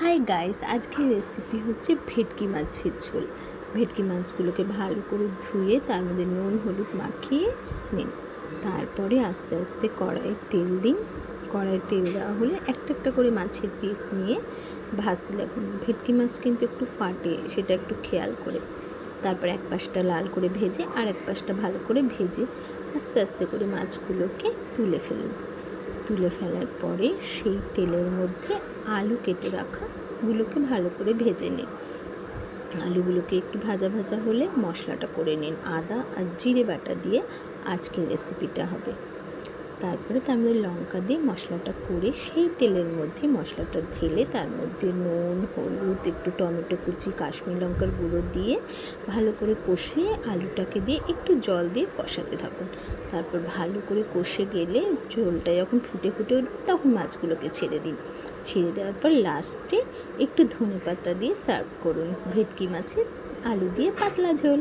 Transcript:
Hi guys আজকের recipe হচ্ছে ভেটকি মাছের ঝোল। ভেটকি মাছগুলোকে ভালো করে ধুয়ে তার মধ্যে নুন, হলুদ মাখিয়ে নিন। তারপরে আস্তে আস্তে কড়াইয়ে তেল দিন। কড়াইয়ে তেল দেওয়া হলে একটা একটা করে মাছের পিস নিয়ে ভাজতে লাগুন। ভেটকি মাছ কিন্তু একটু ফাটে, সেটা একটু খেয়াল করে। তারপর এক পাশটা লাল করে ভেজে আর এক পাশটা ভালো করে ভেজে আস্তে আস্তে করে মাছগুলোকে তুলে ফেলুন। তুলে ফেলার পরে সেই তেলের মধ্যে আলু কেটে রাখা রাখাগুলোকে ভালো করে ভেজে নিন। আলুগুলোকে একটু ভাজা ভাজা হলে মশলাটা করে নিন। আদা আর জিরে বাটা দিয়ে আজকের রেসিপিটা হবে। তারপরে তার মধ্যে লঙ্কা দিয়ে মশলাটা করে সেই তেলের মধ্যে মশলাটা ঢেলে তার মধ্যে নুন, হলুদ, একটু টমেটো কুচি, কাশ্মীর লঙ্কার গুঁড়ো দিয়ে ভালো করে কষিয়ে আলুটাকে দিয়ে একটু জল দিয়ে কষাতে থাকুন। তারপর ভালো করে কষে গেলে ঝোলটা যখন ফুটে ফুটে উঠবে তখন মাছগুলোকে ছেড়ে দিন। ছেড়ে দেওয়ার পর লাস্টে একটু ধনে পাতা দিয়ে সার্ভ করুন। ভেটকি মাছের আলু দিয়ে পাতলা ঝোল।